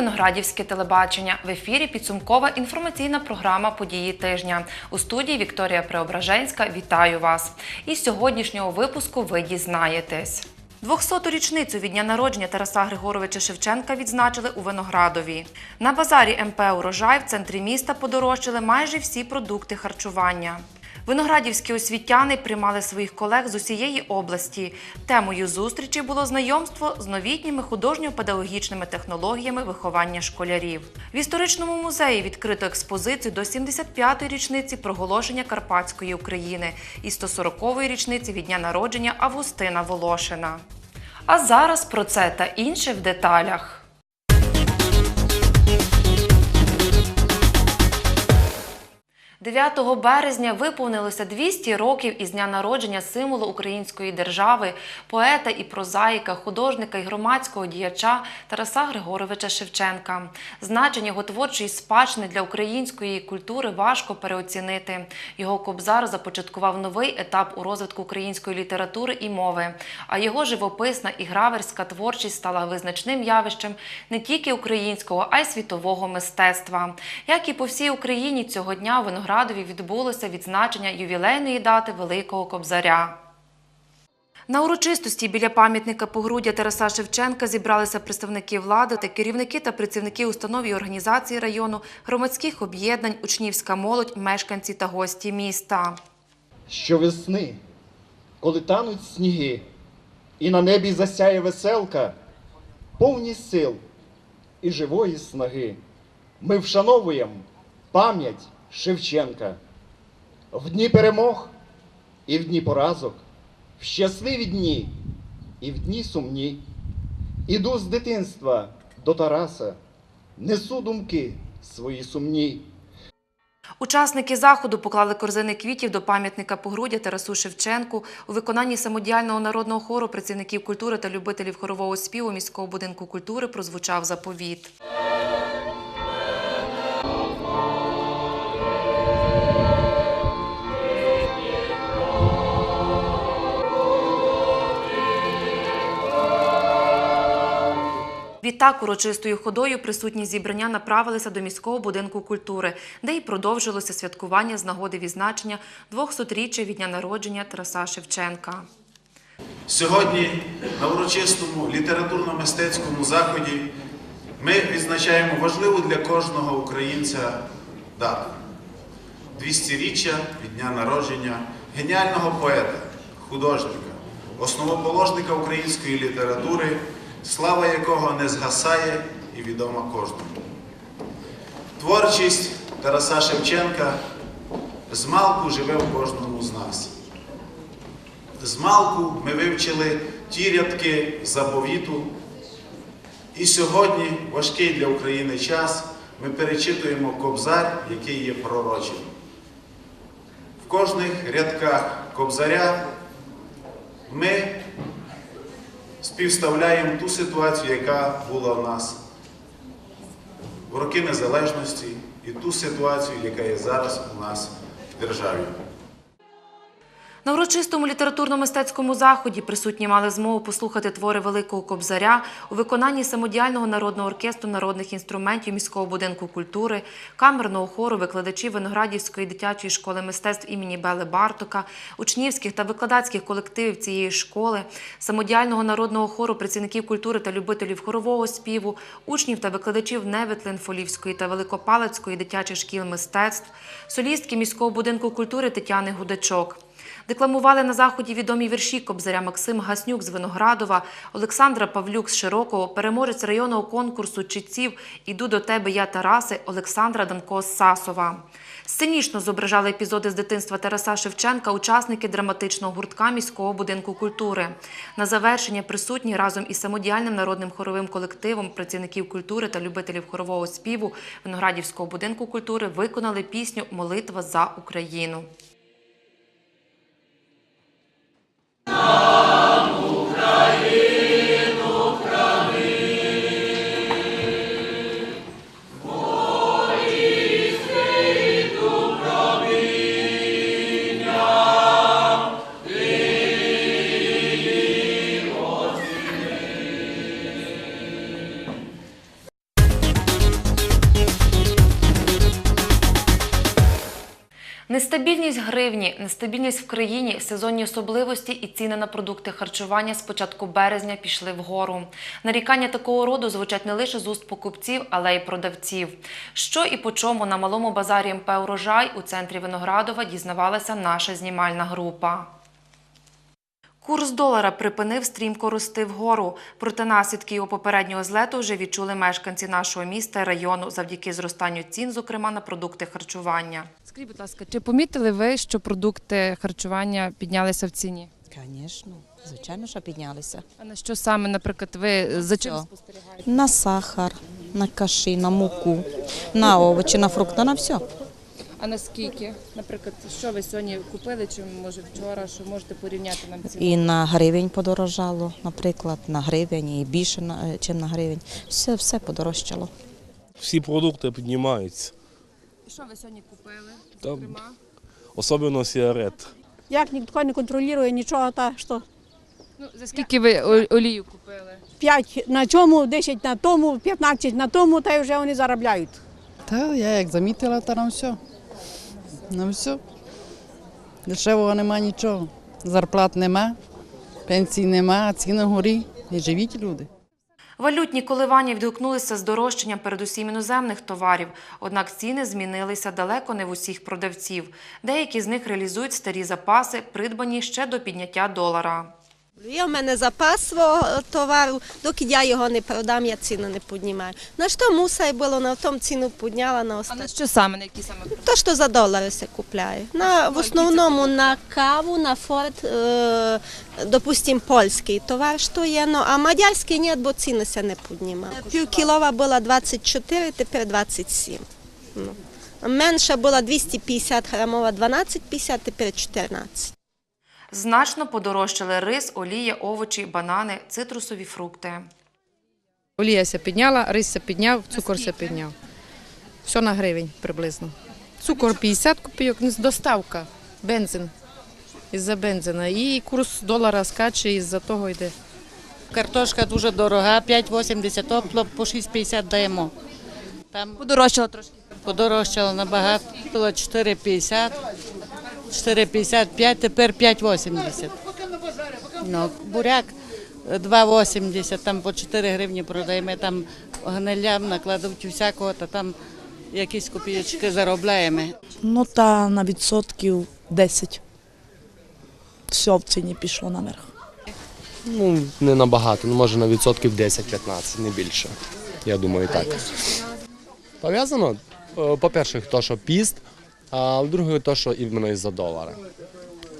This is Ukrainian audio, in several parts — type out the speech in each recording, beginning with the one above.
Виноградівське телебачення. В ефірі підсумкова інформаційна програма Події тижня. У студії Вікторія Преображенська. Вітаю вас! Із сьогоднішнього випуску ви дізнаєтесь. 200-ту річницю від дня народження Тараса Григоровича Шевченка відзначили у Виноградові. На базарі МП Урожай в центрі міста подорожчали майже всі продукти харчування. Виноградівські освітяни приймали своїх колег з усієї області. Темою зустрічі було знайомство з новітніми художньо-педагогічними технологіями виховання школярів. В історичному музеї відкрито експозицію до 75-ї річниці проголошення Карпатської України і 140-ї річниці від дня народження Августина Волошина. А зараз про це та інше в деталях. 9 березня виповнилося 200 років із дня народження символу української держави, поета і прозаїка, художника і громадського діяча Тараса Григоровича Шевченка. Значення його творчої спадщини для української культури важко переоцінити. Його кобзар започаткував новий етап у розвитку української літератури і мови. А його живописна і граверська творчість стала визначним явищем не тільки українського, а й світового мистецтва. Як і по всій Україні цього дня у Виноградові відбулося відзначення ювілейної дати Великого Кобзаря. На урочистості біля пам'ятника погруддя Тараса Шевченка зібралися представники влади та керівники та працівники установ і організацій району, громадських об'єднань, учнівська молодь, мешканці та гості міста. Щовесни, коли тануть сніги, і на небі засяє веселка, повні сил і живої снаги, ми вшановуємо пам'ять Шевченка. В дні перемог і в дні поразок, в щасливі дні і в дні сумні. Іду з дитинства до Тараса, несу думки свої сумні. Учасники заходу поклали корзини квітів до пам'ятника погруддя Тарасу Шевченку у виконанні самодіяльного народного хору працівників культури та любителів хорового співу міського будинку культури прозвучав заповіт. Відтак урочистою ходою присутні зібрання направилися до міського будинку культури, де й продовжилося святкування з нагоди відзначення 200-річчя від дня народження Тараса Шевченка. Сьогодні на урочистому літературно-мистецькому заході ми відзначаємо важливу для кожного українця дату 200-річчя від дня народження геніального поета, художника, основоположника української літератури, слава якого не згасає і відома кожному. Творчість Тараса Шевченка змалку живе в кожному з нас. Змалку ми вивчили ті рядки заповіту. І сьогодні, важкий для України час, ми перечитуємо кобзар, який є пророчим. В кожних рядках кобзаря ми співставляємо ту ситуацію, яка була в нас в роки незалежності, і ту ситуацію, яка є зараз у нас в державі. На урочистому літературно-мистецькому заході присутні мали змогу послухати твори Великого Кобзаря у виконанні самодіяльного народного оркестру народних інструментів міського будинку культури, камерного хору викладачів Виноградівської дитячої школи мистецтв імені Бели Бартока, учнівських та викладацьких колективів цієї школи, самодіяльного народного хору працівників культури та любителів хорового співу, учнів та викладачів Неветлин, Фолівської та Великопалецької дитячих шкіл мистецтв, солістки міського будинку культури Тетяни Гудачок. Декламували на заході відомі вірші Кобзаря Максим Гаснюк з Виноградова, Олександра Павлюк з Широкого, переможець районного конкурсу читців Іду до тебе, я Тараси, Олександра Данко з Сасова. Сценічно зображали епізоди з дитинства Тараса Шевченка учасники драматичного гуртка міського будинку культури. На завершення присутні разом із самодіяльним народним хоровим колективом працівників культури та любителів хорового співу Виноградівського будинку культури виконали пісню Молитва за Україну. Oh. Нестабільність гривні, нестабільність в країні, сезонні особливості і ціни на продукти харчування з початку березня пішли вгору. Нарікання такого роду звучать не лише з уст покупців, але й продавців. Що і по чому на малому базарі МП «Урожай» у центрі Виноградова дізнавалася наша знімальна група. Курс долара припинив стрімко рости вгору. Проте наслідки його попереднього злету вже відчули мешканці нашого міста і району завдяки зростанню цін, зокрема на продукти харчування. Скажіть, будь ласка, чи помітили ви, що продукти харчування піднялися в ціні? Звісно, звичайно, що піднялися. А на що саме, наприклад, ви за чим спостерігаєте? На сахар, на каші, на муку, на овочі, на фрукти, на все. А наскільки? Наприклад, що ви сьогодні купили, чи може вчора, що можете порівняти нам ціну? І на гривень подорожало, наприклад, на гривень і більше, на- чим на гривень. Все, все подорожчало. всі продукти піднімаються, Що ви сьогодні купили? Зокрема? особливо сигарет. Як ніхто не контролює нічого, та що Ну, за скільки ви олію купили? 5 на чому, 10 на тому, 15 на тому, та й вже вони заробляють. Та я як замітила, та на все. На все. Дешевого нема нічого. Зарплат нема, пенсій нема, а ціни горі. І живіть люди. Валютні коливання відгукнулися з дорожчанням передусім іноземних товарів, однак ціни змінилися далеко не в усіх продавців. Деякі з них реалізують старі запаси, придбані ще до підняття долара. Є в мене запас свого товару, доки я його не продам, я ціну не піднімаю. На що муса було, на тому ціну підняла на А на що саме, на які саме? То, що за долари се купляє. На, в основному на каву, на форт, е, допустим, польський товар, що є, ну, а мадярський ні, бо ціни се не піднімали. Пів кілова була 24, тепер 27. Ну. Менша була 250 грамова, 12,50, тепер 14. Значно подорожчали рис, олія, овочі, банани, цитрусові фрукти. Олія ся підняла, рис ся підняв, цукор ся підняв. Все на гривень приблизно. Цукор 50 копійок, ну, доставка, бензин. Із-за бензина. І курс долара скаче, із-за того йде. Картошка дуже дорога, 5,80, опло по 6,50 даємо. Там Подорожчало трошки. подорожчало набагато, було 4,50, 4,55, тепер 5,80. Ну, буряк 2,80, там по 4 гривні продаємо, там гнилям накладуть всякого, та там якісь копійочки заробляємо. Ну та на відсотків 10. Все в ціні пішло наверх. Ну, не набагато, ну може на відсотків 10-15, не більше. Я думаю, так. Пов'язано, е, по-перше, то, що піст, а друге, то, що іменно із-за долара.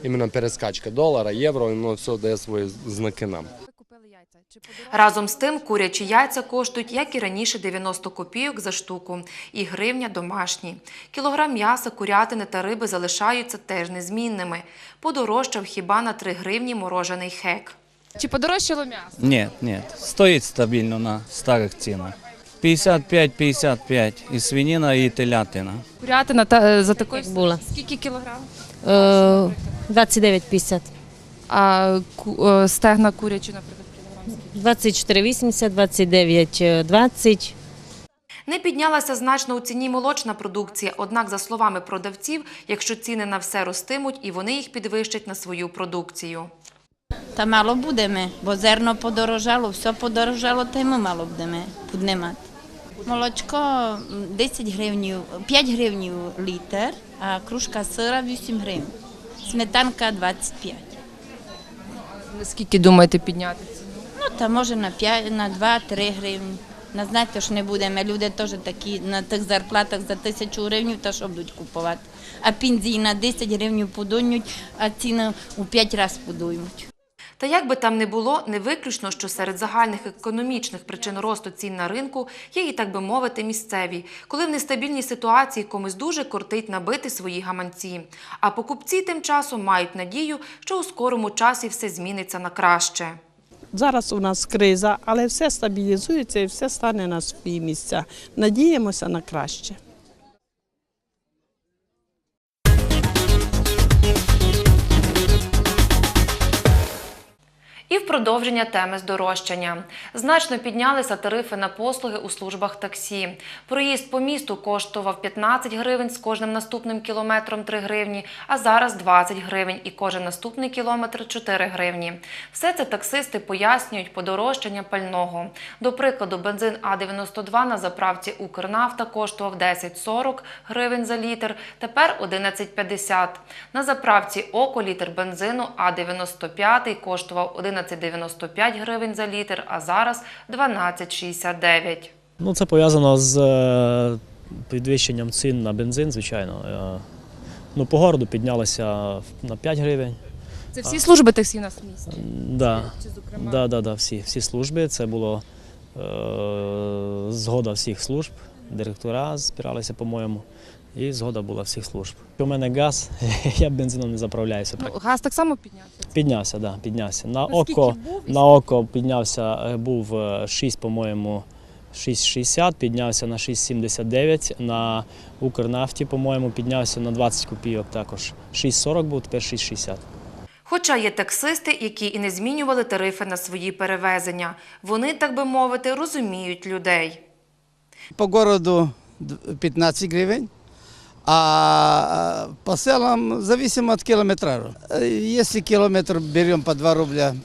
Іменно перескачка долара, євро, воно все дає свої знаки нам. Разом з тим, курячі яйця коштують, як і раніше, 90 копійок за штуку, і гривня домашні. Кілограм м'яса, курятини та риби залишаються теж незмінними. Подорожчав хіба на 3 гривні морожений хек. Чи подорожчало м'ясо? Ні, ні, стоїть стабільно на старих цінах. 55-55 і свинина, і телятина. Курятина та, е, за такою була. скільки кілограм? 29,50. А ку- е, стегна курячі, наприклад, кілограм? 24,80, 29,20. Не піднялася значно у ціні молочна продукція, однак, за словами продавців, якщо ціни на все ростимуть, і вони їх підвищать на свою продукцію. Та мало будемо, бо зерно подорожало, все подорожало, та й ми мало будемо піднімати. Молочко м, 10 гривень, 5 гривень літр, а кружка сира 8 гривень. Сметанка 25. Наскільки думаєте підняти ціну? Ну, та може на 5, на 2-3 гривні. На знаєте, що не будемо. Люди теж такі на тих зарплатах за тисячу гривень, та що будуть купувати. А пензій на 10 гривень подують, а ціни у 5 разів подують. Та як би там не було, не виключно, що серед загальних економічних причин росту цін на ринку є і так би мовити місцеві, коли в нестабільній ситуації комусь дуже кортить набити свої гаманці. А покупці тим часом мають надію, що у скорому часі все зміниться на краще. Зараз у нас криза, але все стабілізується і все стане на свої місця. Надіємося на краще. І в продовження теми здорожчання. Значно піднялися тарифи на послуги у службах таксі. Проїзд по місту коштував 15 гривень з кожним наступним кілометром 3 гривні, а зараз 20 гривень і кожен наступний кілометр 4 гривні. Все це таксисти пояснюють подорожчання пального. До прикладу, бензин А92 на заправці Укрнафта коштував 10,40 гривень за літр, тепер 11,50. На заправці Око літр бензину А95 коштував 11,95 гривень за літр, а зараз 12,69. Ну, це пов'язано з е, підвищенням цін на бензин, звичайно. Е, Ну, по городу піднялося на 5 гривень. Це всі служби таксі у нас в місті? Да. Чи, зокрема? Да, да, да, всі, всі служби. Це було е, згода всіх служб, директора збиралися, по-моєму, і згода була всіх служб. У мене газ, я бензином не заправляюся. Ну, газ так само піднявся. Піднявся, да, піднявся. На Наскільки око, був і на око піднявся, е, був е, 6, по-моєму, 6,60, піднявся на 6,79. На Укрнафті, по-моєму, піднявся на 20 копійок також. 6,40 був, тепер 6,60. Хоча є таксисти, які і не змінювали тарифи на свої перевезення. Вони, так би мовити, розуміють людей. По городу д- 15 гривен, а по селам зависимо от километража. Э, Если километр берем по 2 рубля,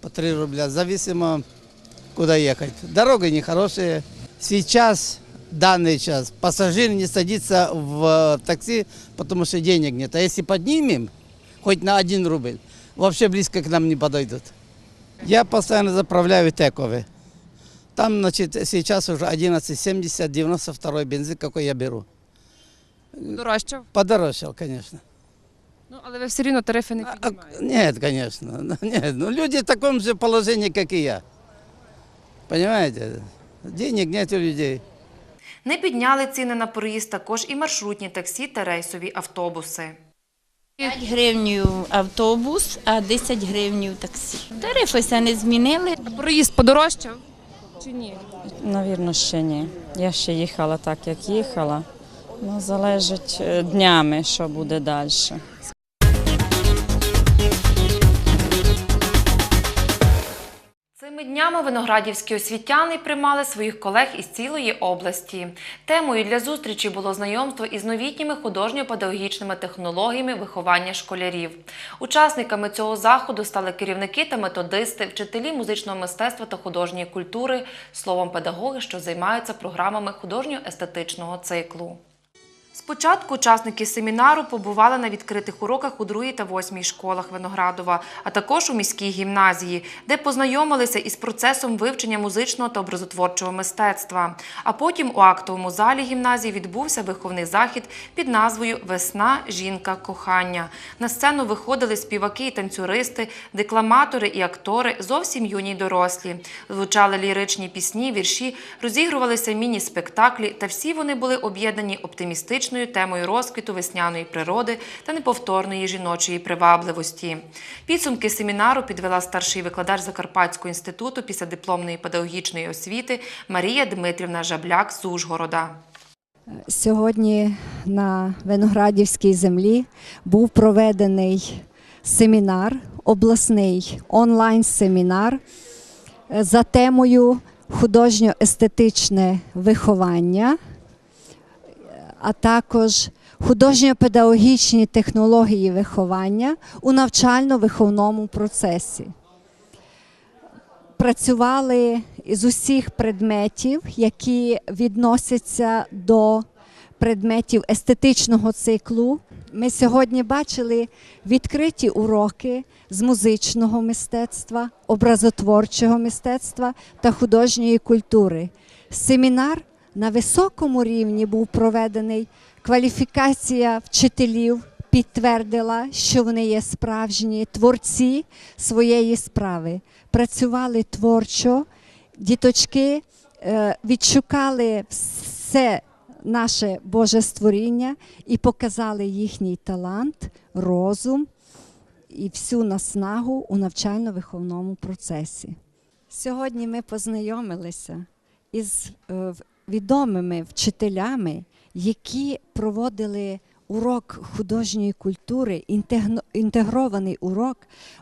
по 3 рубля, зависимо куда ехать. Дороги нехорошие. Сейчас, данный час, пассажир не садится в такси, потому что денег нет. А если поднимем, хоть на 1 рубль, вообще близко к нам не подойдут. Я постоянно заправляю тековые. Там, значит, сейчас уже 11,70, 92 бензин, какой я беру. Дорожчав? Подорожчал, конечно. Ну, але ви все рівно тарифи не піднімаєте. Нет, конечно. Нет, ну люди в таком же положении, как и я. Понимаете? Денег нет у людей. Не підняли ціни на проїзд також і маршрутні таксі та рейсові автобуси. 5 гривень автобус, а 10 гривень таксі. Тарифи не змінили. Проїзд подорожчав чи ні? Навірно, ще ні. Я ще їхала так, як їхала. Ну, залежить е, днями, що буде далі. Цими днями виноградівські освітяни приймали своїх колег із цілої області. Темою для зустрічі було знайомство із новітніми художньо-педагогічними технологіями виховання школярів. Учасниками цього заходу стали керівники та методисти, вчителі музичного мистецтва та художньої культури, словом, педагоги, що займаються програмами художньо-естетичного циклу. Спочатку учасники семінару побували на відкритих уроках у 2 та 8 школах Виноградова, а також у міській гімназії, де познайомилися із процесом вивчення музичного та образотворчого мистецтва. А потім у актовому залі гімназії відбувся виховний захід під назвою Весна, жінка, кохання. На сцену виходили співаки і танцюристи, декламатори і актори, зовсім юні й дорослі. Звучали ліричні пісні, вірші, розігрувалися міні-спектаклі, та всі вони були об'єднані оптимістичною темою розквіту весняної природи та неповторної жіночої привабливості. Підсумки семінару підвела старший викладач Закарпатського інституту післядипломної педагогічної освіти Марія Дмитрівна Жабляк з Ужгорода. Сьогодні на Виноградівській землі був проведений семінар, обласний онлайн-семінар е, за темою художньо-естетичне виховання, а також художньо-педагогічні технології виховання у навчально-виховному процесі працювали з усіх предметів, які відносяться до предметів естетичного циклу. Ми сьогодні бачили відкриті уроки з музичного мистецтва, образотворчого мистецтва та художньої культури. Семінар на високому рівні був проведений. Кваліфікація вчителів підтвердила, що вони є справжні творці своєї справи. Працювали творчо, діточки е, відшукали все наше Боже створіння і показали їхній талант, розум і всю наснагу у навчально-виховному процесі. Сьогодні ми познайомилися із е, відомими вчителями, які проводили урок художньої культури, інтегрований урок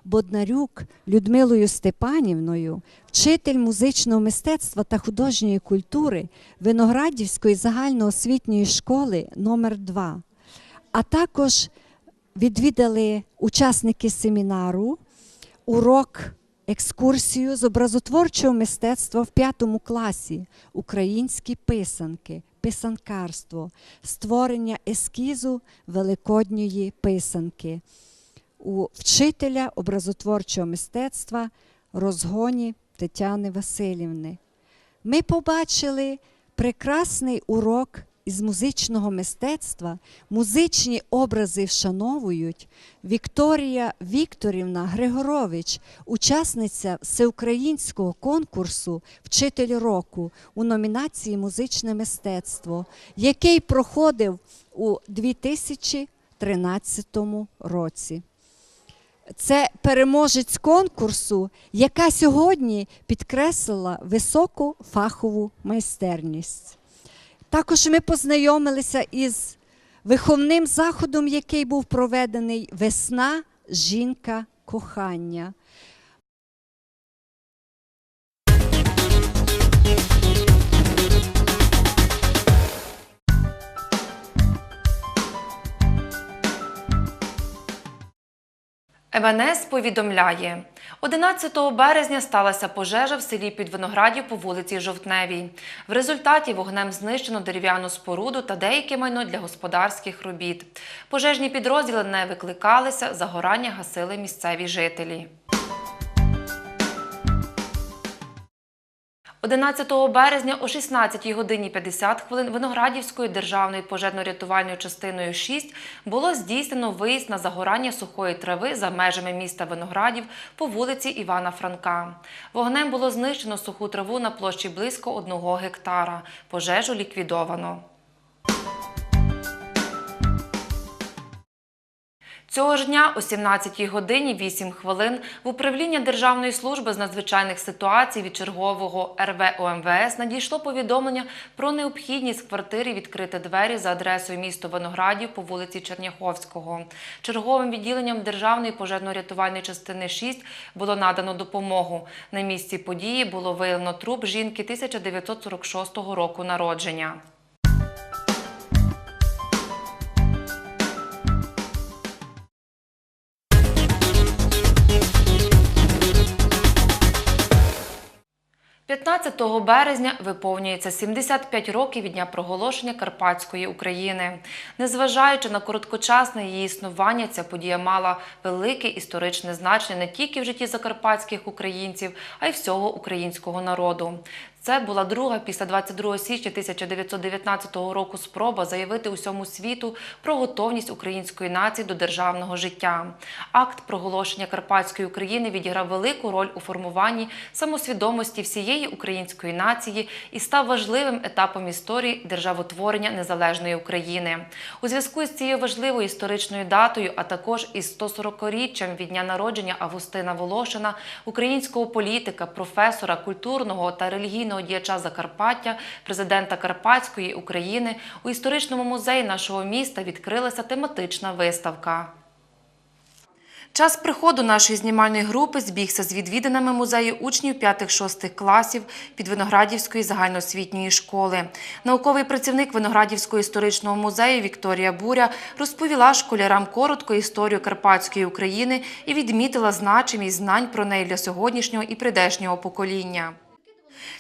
Боднарюк Людмилою Степанівною, вчитель музичного мистецтва та художньої культури Виноградівської загальноосвітньої школи номер 2 А також відвідали учасники семінару урок екскурсію з образотворчого мистецтва в п'ятому класі українські писанки, писанкарство, створення ескізу великодньої писанки у вчителя образотворчого мистецтва розгоні Тетяни Васильівни. Ми побачили прекрасний урок із музичного мистецтва. Музичні образи вшановують Вікторія Вікторівна Григорович, учасниця всеукраїнського конкурсу Вчитель року у номінації Музичне мистецтво, який проходив у 2013 році. Це переможець конкурсу, яка сьогодні підкреслила високу фахову майстерність. Також ми познайомилися із виховним заходом, який був проведений Весна, жінка, кохання. МНС повідомляє, 11 березня сталася пожежа в селі Підвиноградів по вулиці Жовтневій. В результаті вогнем знищено дерев'яну споруду та деяке майно для господарських робіт. Пожежні підрозділи не викликалися, загорання гасили місцеві жителі. 11 березня о 16 годині 50 хвилин Виноградівською державною пожежно-рятувальною частиною 6 було здійснено виїзд на загорання сухої трави за межами міста Виноградів по вулиці Івана Франка. Вогнем було знищено суху траву на площі близько 1 гектара. Пожежу ліквідовано. Цього ж дня о 17 годині 8 хвилин в управління Державної служби з надзвичайних ситуацій від чергового РВ ОМВС надійшло повідомлення про необхідність в квартирі відкрити двері за адресою місто Виноградів по вулиці Черняховського. Черговим відділенням Державної пожежно-рятувальної частини 6 було надано допомогу. На місці події було виявлено труп жінки 1946 року народження. – 15 березня виповнюється 75 років від дня проголошення Карпатської України. Незважаючи на короткочасне її існування, ця подія мала велике історичне значення не тільки в житті закарпатських українців, а й всього українського народу. Це була друга після 22 січня 1919 року спроба заявити усьому світу про готовність української нації до державного життя. Акт проголошення Карпатської України відіграв велику роль у формуванні самосвідомості всієї української нації і став важливим етапом історії державотворення незалежної України. У зв'язку з цією важливою історичною датою, а також із 140-річчям від дня народження Августина Волошина, українського політика, професора, культурного та релігійного діяча Закарпаття, президента Карпатської України, у історичному музеї нашого міста відкрилася тематична виставка. Час приходу нашої знімальної групи збігся з відвідинами музею учнів 5-6 класів Підвиноградівської загальноосвітньої школи. Науковий працівник Виноградівського історичного музею Вікторія Буря розповіла школярам коротко історію Карпатської України і відмітила значимість знань про неї для сьогоднішнього і прийдешнього покоління.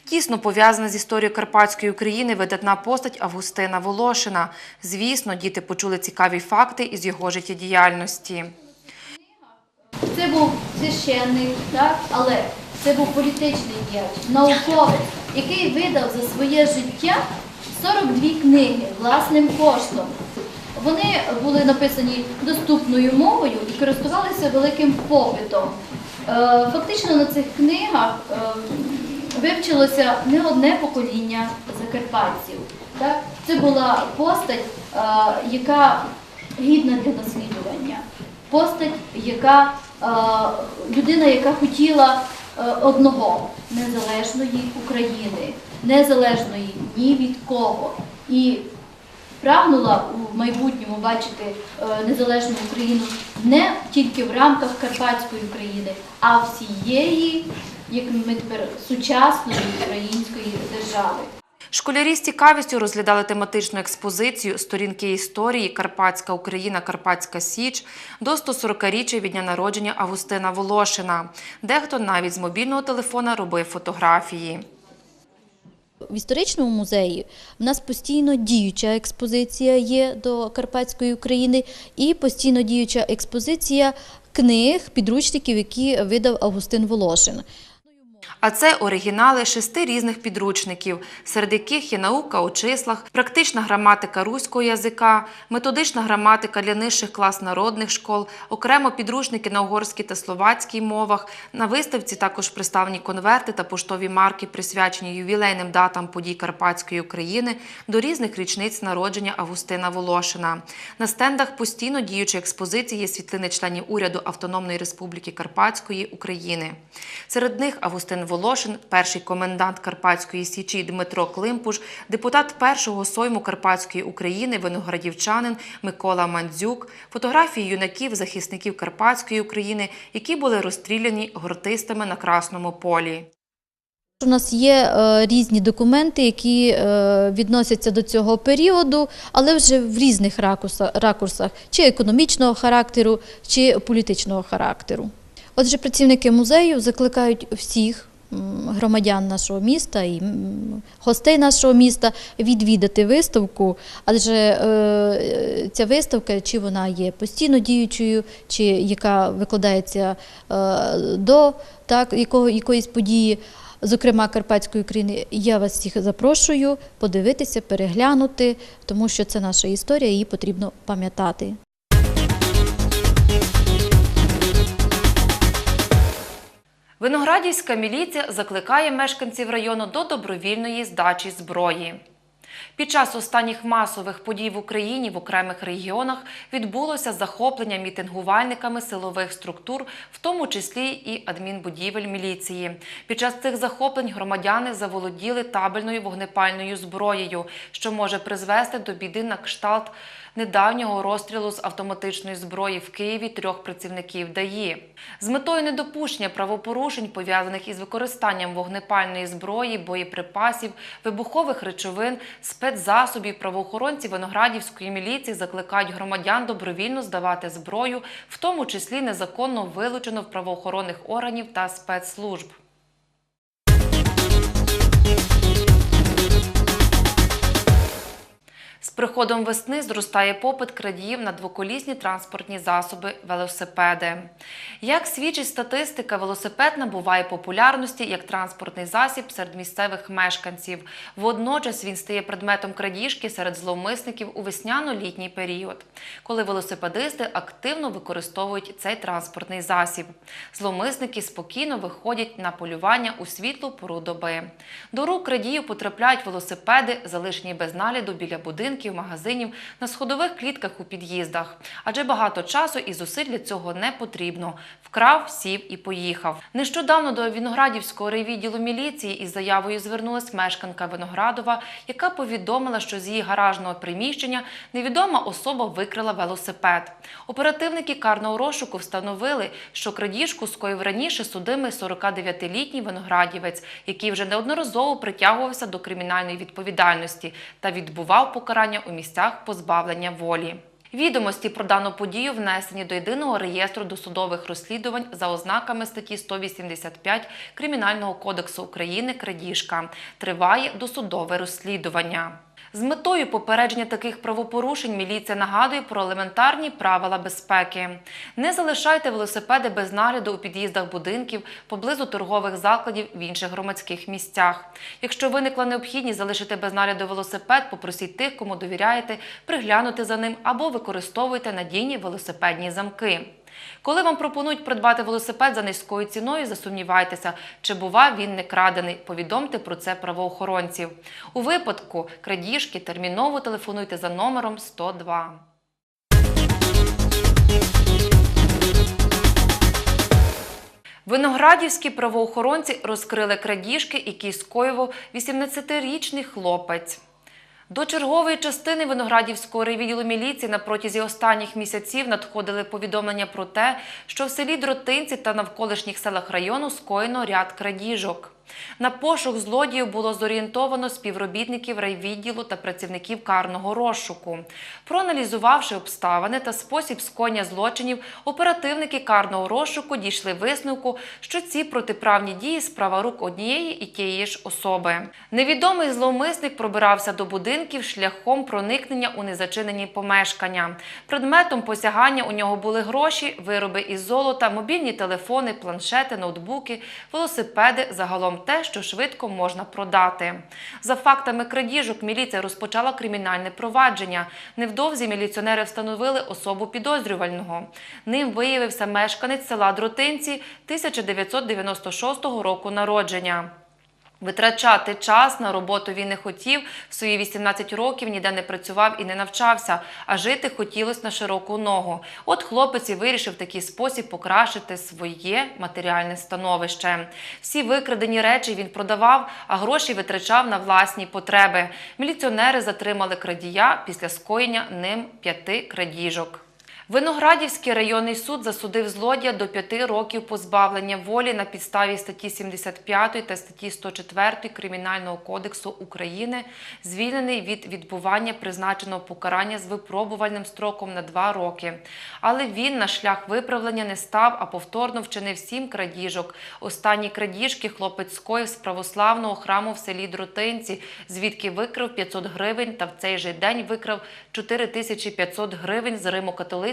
Тісно пов'язана з історією Карпатської України видатна постать Августина Волошина. Звісно, діти почули цікаві факти із його життєдіяльності. Це був священник, але це був політичний діяч, науковець, який видав за своє життя 42 книги власним коштом. Вони були написані доступною мовою і користувалися великим попитом. Е, Фактично на цих книгах е, вивчилося не одне покоління закарпатців. Так? Це була постать, е, яка гідна для досліджування постать, яка е, людина, яка хотіла е, одного незалежної України, незалежної ні від кого. І прагнула у майбутньому бачити незалежну Україну не тільки в рамках Карпатської України, а всієї, як ми тепер сучасної української держави. Школярі з цікавістю розглядали тематичну експозицію Сторінки історії Карпатська Україна, Карпатська Січ до 140-річчя від дня народження Августина Волошина. Дехто навіть з мобільного телефона робив фотографії. В історичному музеї в нас постійно діюча експозиція є до Карпатської України і постійно діюча експозиція книг, підручників, які видав Августин Волошин. А це оригінали шести різних підручників, серед яких є наука у числах, практична граматика руського язика, методична граматика для нижчих клас народних школ, окремо підручники на угорській та словацькій мовах. На виставці також представлені конверти та поштові марки, присвячені ювілейним датам подій Карпатської України до різних річниць народження Августина Волошина. На стендах постійно діючі експозиції світлини членів уряду Автономної Республіки Карпатської України. Серед них Августин Волошин, перший комендант Карпатської січі Дмитро Климпуш, депутат першого сойму Карпатської України, виноградівчанин Микола Мандзюк, фотографії юнаків, захисників Карпатської України, які були розстріляні гортистами на Красному полі. У нас є е, різні документи, які е, відносяться до цього періоду, але вже в різних ракурсах, чи економічного характеру, чи політичного характеру. Отже, працівники музею закликають всіх громадян нашого міста і гостей нашого міста відвідати виставку, адже е, ця виставка, чи вона є постійно діючою, чи яка викладається е, до так, якого, якоїсь події. Зокрема, Карпатської України, я вас всіх запрошую подивитися, переглянути, тому що це наша історія, її потрібно пам'ятати. Виноградівська міліція закликає мешканців району до добровільної здачі зброї. Під час останніх масових подій в Україні в окремих регіонах відбулося захоплення мітингувальниками силових структур, в тому числі і адмінбудівель міліції. Під час цих захоплень громадяни заволоділи табельною вогнепальною зброєю, що може призвести до біди на кшталт недавнього розстрілу з автоматичної зброї в Києві трьох працівників ДАІ. З метою недопущення правопорушень, пов'язаних із використанням вогнепальної зброї, боєприпасів, вибухових речовин, спецзасобів, правоохоронці Виноградівської міліції закликають громадян добровільно здавати зброю, в тому числі незаконно вилучену в правоохоронних органів та спецслужб. З приходом весни зростає попит крадіїв на двоколісні транспортні засоби велосипеди. Як свідчить статистика, велосипед набуває популярності як транспортний засіб серед місцевих мешканців. Водночас він стає предметом крадіжки серед зловмисників у весняно-літній період, коли велосипедисти активно використовують цей транспортний засіб. Зловмисники спокійно виходять на полювання у світлу пору доби. До рук крадіїв потрапляють велосипеди, залишені без нагляду біля будинків, магазинів, на сходових клітках у під'їздах. Адже багато часу і зусиль для цього не потрібно. Вкрав, сів і поїхав. Нещодавно до Віноградівського райвідділу міліції із заявою звернулась мешканка Виноградова, яка повідомила, що з її гаражного приміщення невідома особа викрила велосипед. Оперативники карного розшуку встановили, що крадіжку скоїв раніше судимий 49-літній виноградівець, який вже неодноразово притягувався до кримінальної відповідальності та відбував покарання у місцях позбавлення волі. Відомості про дану подію внесені до єдиного реєстру досудових розслідувань за ознаками статті 185 Кримінального кодексу України «Крадіжка». Триває досудове розслідування. З метою попередження таких правопорушень міліція нагадує про елементарні правила безпеки. Не залишайте велосипеди без нагляду у під'їздах будинків, поблизу торгових закладів в інших громадських місцях. Якщо виникла необхідність залишити без нагляду велосипед, попросіть тих, кому довіряєте, приглянути за ним або використовуйте надійні велосипедні замки. Коли вам пропонують придбати велосипед за низькою ціною, засумнівайтеся, чи бува він не крадений. Повідомте про це правоохоронців. У випадку крадіжки терміново телефонуйте за номером 102. Виноградівські правоохоронці розкрили крадіжки, які скоював 18-річний хлопець. До чергової частини Виноградівського райвідділу міліції на протязі останніх місяців надходили повідомлення про те, що в селі Дротинці та навколишніх селах району скоєно ряд крадіжок. На пошук злодіїв було зорієнтовано співробітників райвідділу та працівників карного розшуку. Проаналізувавши обставини та спосіб скоєння злочинів, оперативники карного розшуку дійшли висновку, що ці протиправні дії справа рук однієї і тієї ж особи. Невідомий зловмисник пробирався до будинків шляхом проникнення у незачинені помешкання. Предметом посягання у нього були гроші, вироби із золота, мобільні телефони, планшети, ноутбуки, велосипеди, загалом те, що швидко можна продати. За фактами крадіжок міліція розпочала кримінальне провадження. Невдовзі міліціонери встановили особу підозрювального. Ним виявився мешканець села Дротинці 1996 року народження. Витрачати час на роботу він не хотів, в свої 18 років ніде не працював і не навчався, а жити хотілося на широку ногу. От хлопець і вирішив такий спосіб покращити своє матеріальне становище. Всі викрадені речі він продавав, а гроші витрачав на власні потреби. Міліціонери затримали крадія після скоєння ним п'яти крадіжок. Виноградівський районний суд засудив злодія до п'яти років позбавлення волі на підставі статті 75 та статті 104 Кримінального кодексу України, звільнений від відбування призначеного покарання з випробувальним строком на два роки. Але він на шлях виправлення не став, а повторно вчинив сім крадіжок. Останні крадіжки хлопець скоїв з православного храму в селі Дротинці, звідки викрав 500 гривень та в цей же день викрав 4500 гривень з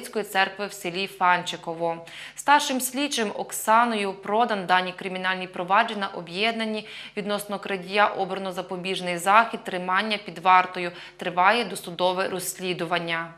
Римо-католицької церкви в селі Фанчиково. Старшим слідчим Оксаною продан дані кримінальні провадження об'єднані. Відносно крадія обрано запобіжний захід, тримання під вартою. Триває досудове розслідування.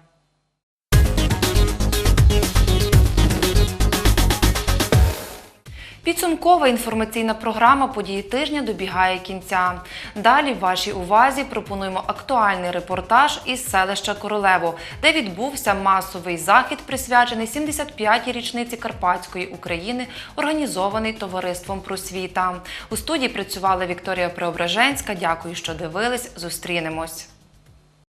Підсумкова інформаційна програма події тижня добігає кінця. Далі вашій увазі пропонуємо актуальний репортаж із селища Королево, де відбувся масовий захід, присвячений 75-й річниці Карпатської України, організований товариством Просвіта. У студії працювала Вікторія Преображенська. Дякую, що дивились. Зустрінемось.